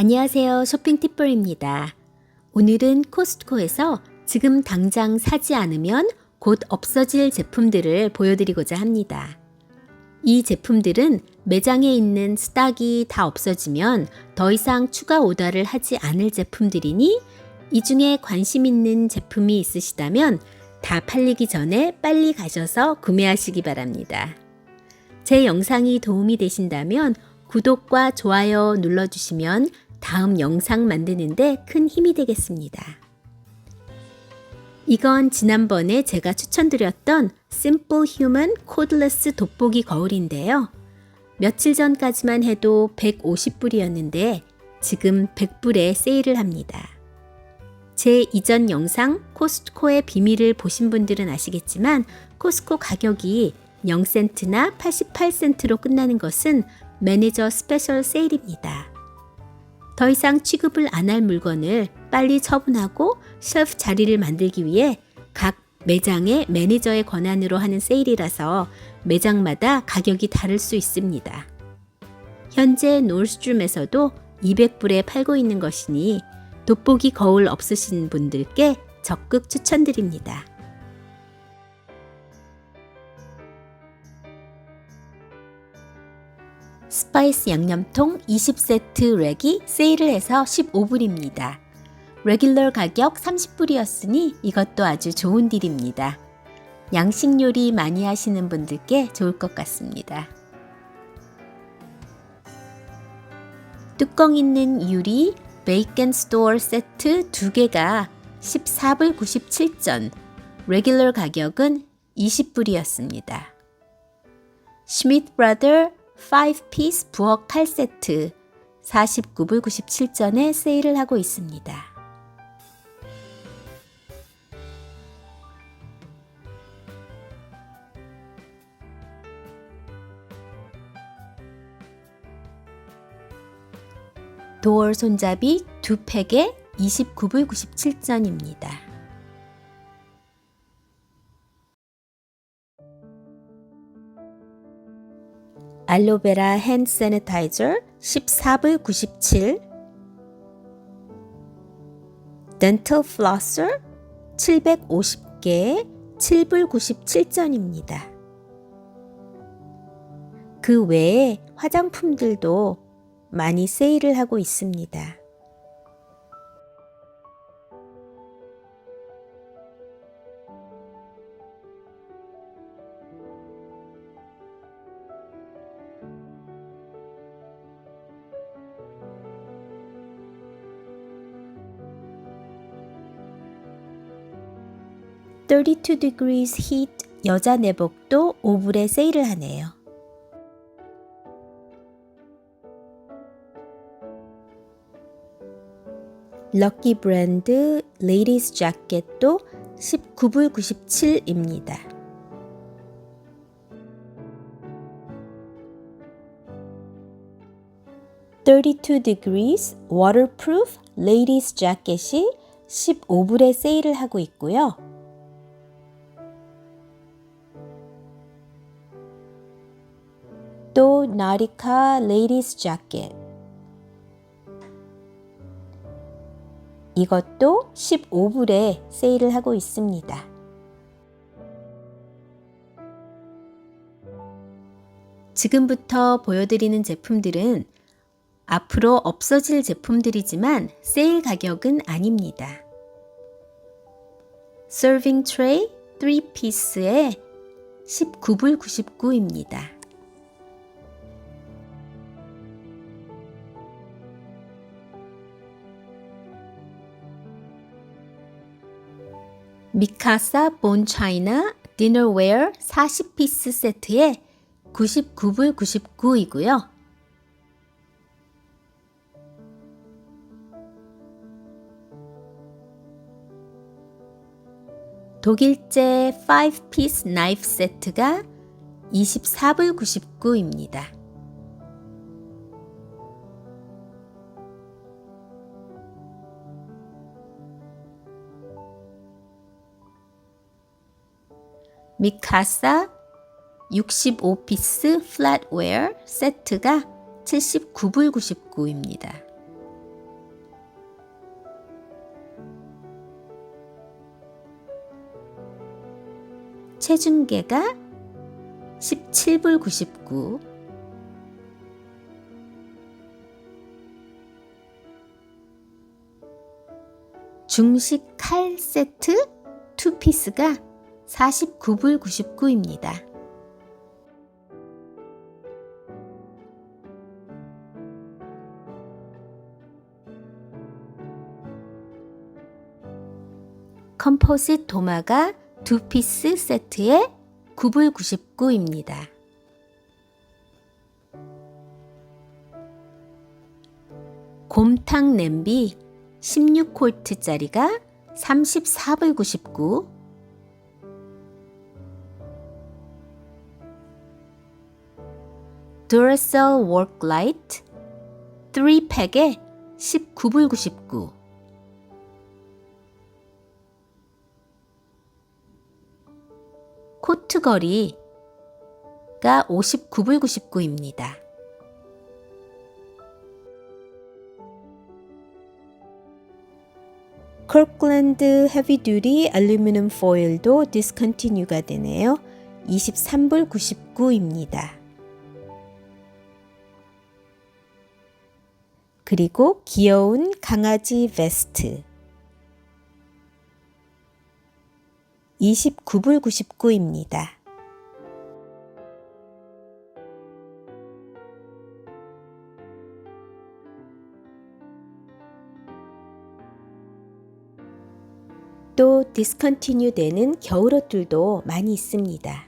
안녕하세요. 쇼핑 팁볼입니다. 오늘은 코스트코에서 지금 당장 사지 않으면 곧 없어질 제품들을 보여드리고자 합니다. 이 제품들은 매장에 있는 스탁이 다 없어지면 더 이상 추가 오더를 하지 않을 제품들이니 이 중에 관심 있는 제품이 있으시다면 다 팔리기 전에 빨리 가셔서 구매하시기 바랍니다. 제 영상이 도움이 되신다면 구독과 좋아요 눌러주시면 다음 영상 만드는데 큰 힘이 되겠습니다. 이건 지난번에 제가 추천드렸던 Simple Human Cordless 돋보기 거울인데요. 며칠 전까지만 해도 150불이었는데 지금 100불에 세일을 합니다. 제 이전 영상 코스트코의 비밀을 보신 분들은 아시겠지만 코스코 가격이 0센트나 88센트로 끝나는 것은 매니저 스페셜 세일입니다. 더 이상 취급을 안 할 물건을 빨리 처분하고 셀프 자리를 만들기 위해 각 매장의 매니저의 권한으로 하는 세일이라서 매장마다 가격이 다를 수 있습니다. 현재 놀스трum에서도 200불에 팔고 있는 것이니 돋보기 거울 없으신 분들께 적극 추천드립니다. 스파이스 양념통 20세트 렉이 세일을 해서 15불입니다. 레귤러 가격 30불이었으니 이것도 아주 좋은 딜입니다. 양식 요리 많이 하시는 분들께 좋을 것 같습니다. 뚜껑 있는 유리 베이컨 스토어 세트 2개가 14불 97전, 레귤러 가격은 20불이었습니다. 슈미트 브라더 5피스 부엌 칼 세트 49불 97전에 세일을 하고 있습니다. 도어 손잡이 두 팩에 29불 97전입니다. 알로베라 핸드 세니타이저 14불 97 덴털 플러서 750개 7불 97전입니다. 그 외에 화장품들도 많이 세일을 하고 있습니다. (32 degrees heat) 여자 내복도 5불에 세일을 하네요. 럭키 브랜드 레이디스 자켓도 19불 97입니다. (32 degrees) waterproof 레이디스 자켓이 15불에 세일을 하고 있고요. 또 나리카 레이디스 자켓 이것도 15불에 세일을 하고 있습니다. 지금부터 보여드리는 제품들은 앞으로 없어질 제품들이지만 세일 가격은 아닙니다. 서빙 트레이 3피스에 19불 99입니다. 미카사 본 차이나 디너웨어 40피스 세트에 99불 99이고요. 독일제 5피스 나이프 세트가 24불 99입니다. 미카사 65피스 플랫웨어 세트가 79불 99입니다. 체중계가 17불 99 중식 칼 세트 2피스가 49불 99입니다. 컴포sit 도마가 2피스 세트에 9불 99입니다. 곰탕 냄비 16콜트짜리가 34불 99 Duracell Worklight 3팩에 19불 99 코트거리가 59불 99입니다. 컬클랜드 헤비듀리 알루미늄 포일도 디스컨티뉴가 되네요. 23불 99입니다. 그리고 귀여운 강아지 베스트 29불 99입니다. 또 디스컨티뉴 되는 겨울옷들도 많이 있습니다.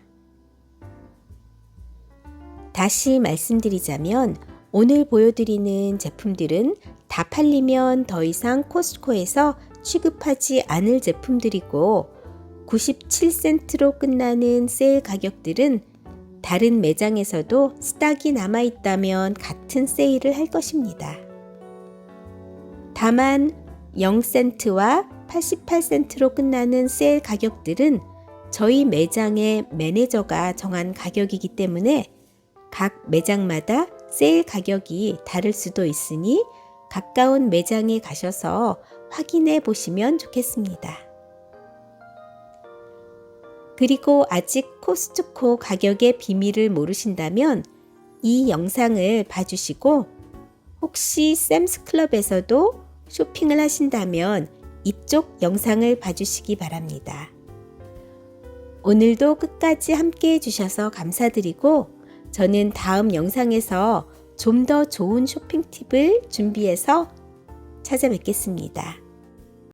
다시 말씀드리자면 오늘 보여드리는 제품들은 다 팔리면 더 이상 코스코에서 취급하지 않을 제품들이고 97센트로 끝나는 세일 가격들은 다른 매장에서도 스탁이 남아있다면 같은 세일을 할 것입니다. 다만 0센트와 88센트로 끝나는 세일 가격들은 저희 매장의 매니저가 정한 가격이기 때문에 각 매장마다 세일 가격이 다를 수도 있으니 가까운 매장에 가셔서 확인해 보시면 좋겠습니다. 그리고 아직 코스트코 가격의 비밀을 모르신다면 이 영상을 봐주시고 혹시 샘스클럽에서도 쇼핑을 하신다면 이쪽 영상을 봐주시기 바랍니다. 오늘도 끝까지 함께 해주셔서 감사드리고 저는 다음 영상에서 좀 더 좋은 쇼핑 팁을 준비해서 찾아뵙겠습니다.